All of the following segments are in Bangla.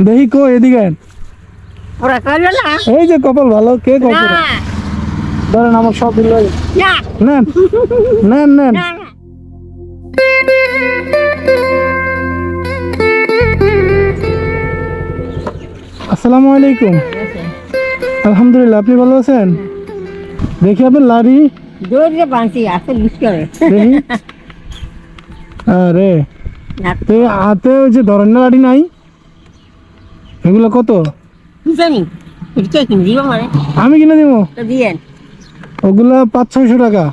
দেখি কো এদিকে ওরা করল না? এই যে কপাল ভালো কে কপাল ধরেন আমার সব দিল নেন নেন নেন। আসসালামু আলাইকুম। আলহামদুলিল্লাহ আপনি ভালো আছেন? দেখি আপনার লাড়ি। দৌড়ে বাঁচি আছে করে। আরে। হাতে ওই যে ধরেন লাড়ি নাই? এগুলো কত? জানি আমি কিনে দিব? দিয়েন ওগুলা পাঁচ ছয়শো টাকা।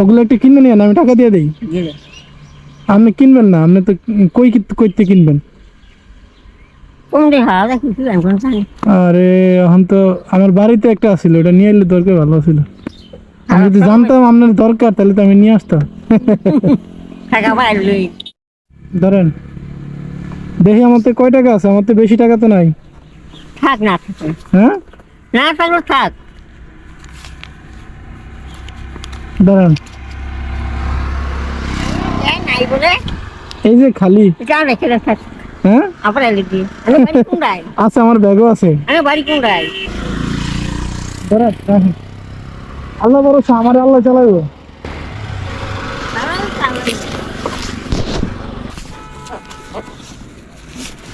ওগুলো একটু কিনে আমি টাকা দিয়ে দিই। আপনি কিনবেন না আপনি তো কই কইতে কিনবেন? আরে এখন তো আমার বাড়িতে একটা আছিল ওটা নিয়ে এলে দরকার ভালো ছিল আমি যদি জানতাম আপনার দরকার তাহলে তো আমি নিয়ে আসতাম। ধরেন দেখি আমার তো কয় টাকা আছে? আমার তো বেশি টাকা তো নাই। থাক না হ্যাঁ? না থাকলে থাক। দাঁড়ান। এই নাই বলে। এই যে খালি। এটা রেখে রেখে হ্যাঁ? আবার এলে দিয়ে আমি বাড়ি কোনটায়? আছে আমার ব্যাগও আছে। আমি বাড়ি কোনটায়? ধরেন আল্লাহ ভরসা আমার আল্লাহ চালাইবো।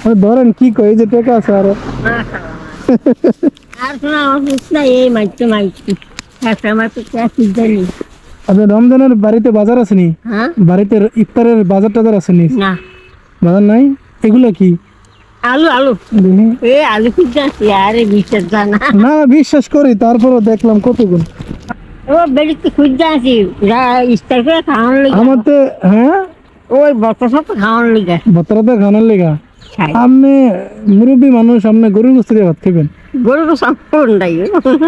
ওই ধরেন কি কই যে টাকা আছে আরও। আর শোনা আমার বুঝতে এই মাইতে মাইতে একটা তো জানি আপনার রমজানের বাড়িতে বাজার আছে নি? হ্যাঁ। বাড়িতে ইফতারের বাজার টাজার আছে নি? না। বাজার নাই? এগুলো কি? আলু আলু। এ আলু আরে বিশ্বাস জানা না। বিশ্বাস করি তারপরও দেখলাম কতগুণ ও বেড়িতে খুঁজতে আসি ইস্তার করে খাওয়ানোর লিগে। আমার তো হ্যাঁ? ওই বর্ত সব খাওয়ানোর লিগে। ভত্রাতে খানার লেগা। খাই মুরব্বী মানুষ আপনি গরুর গোস্ত দিয়ে ভাত খাবেন গরু তো সম্পূর্ণ নাই।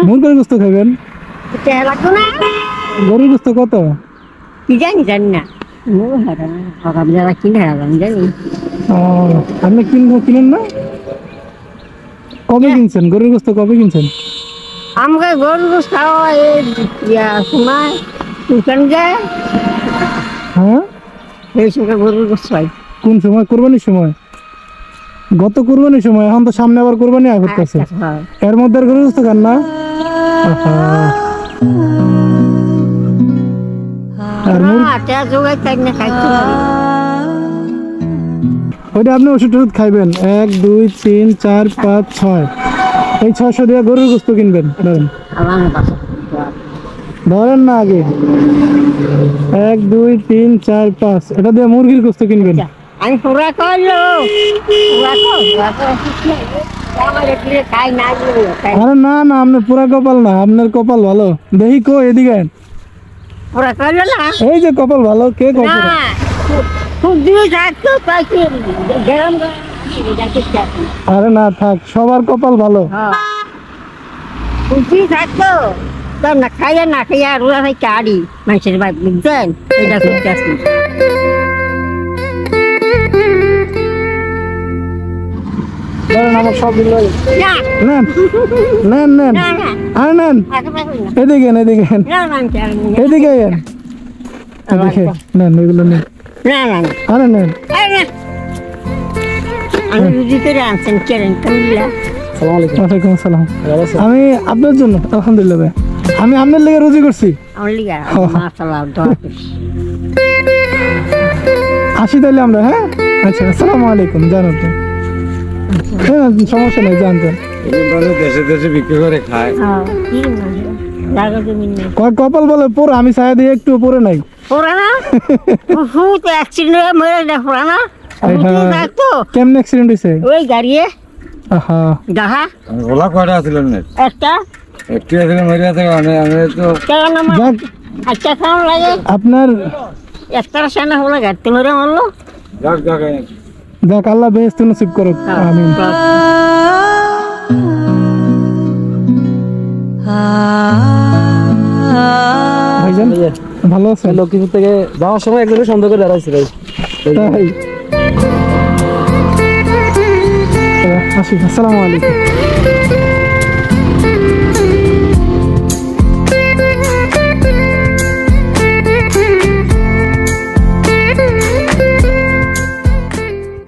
মুরগির গোস্ত খাবেন গরুর গোস্ত কত? কি জানি জানি না। যারা কিনে আমি জানি। আপনি কিনবো কিনেন না? কবে কিনছেন? গরুর গোস্ত কবে কিনছেন? আমাকে গরু গোস খাওয়া এই সময় দোকান যায় হ্যাঁ? এই সময় গরুর কোন সময়? কোরবানির সময়? গত কোরবানির সময় এখন তো সামনে আবার কোরবানি আগ করতেছে। হ্যাঁ। এর মধ্যে আর খান না? পারি। ওইটা আপনি ওষুধ টষুধ খাইবেন। এক দুই তিন চার পাঁচ ছয়। এই ছয়শো দিয়ে গরুর গোস্ত কিনবেন। ধরেন। ধরেন না আগে। এক দুই তিন চার পাঁচ। এটা দিয়ে মুরগির গোস্ত কিনবেন। আমি পুরা করল না আরে না না আপনার পুরা কপাল না আপনার কপাল ভালো। দেখি কো এদিকে। আয়। পুরা করল না এই যে কপাল ভালো কে কপাল? আরে না থাক সবার কপাল ভালো। হ্যাঁ। খুশি থাকতো না খাইয়া না খাইয়া রোজা খাই চাড়ি মানুষের বুঝছেন? এটা ধরেন আমার সব নেন নেন নেন। না না। আর নেন। আগে পাবো না। এদিকে এদিকে এন। না না আমি এদিকে। নেন। এগুলো নেন। আরে নেন। আপনার জন্য আলহামদুলিল্লাহ ভাই। আমি আপনার লেগে রুজি করছি। আসি তাহলে আমরা হ্যাঁ? আচ্ছা আসসালামু আলাইকুম জান আপনি। হ্যাঁ সমস্যা নেই জানতেন দেশে দেশে বিক্রি করে খায়। হ্যাঁ কপাল বলে পুরো আমি ছায়া দিয়ে একটু পরে নাই। না? অ্যাক্সিডেন্ট মরে দেখো না? আয় হায়। কেমন অ্যাক্সিডেন্ট হয়েছে ওই গাড়িয়ে। আহা। ডাহা ওলা কয়টা ছিল একটা। একটু আমি আমি তো আচ্ছা কেমন লাগে। আপনার একটা সেনা হলো গাড়িতে মরে মারলো। যাক যাক যাক আল্লাহ বেহেস্ত নসিব করুক। আমিন। ভাইজান ভালো আছেন? লক্ষ্মীপুর থেকে যাওয়ার সময় একজনের সন্দেহ করে দাঁড়াইছে ভাই। আসি আসসালামু আলাইকুম।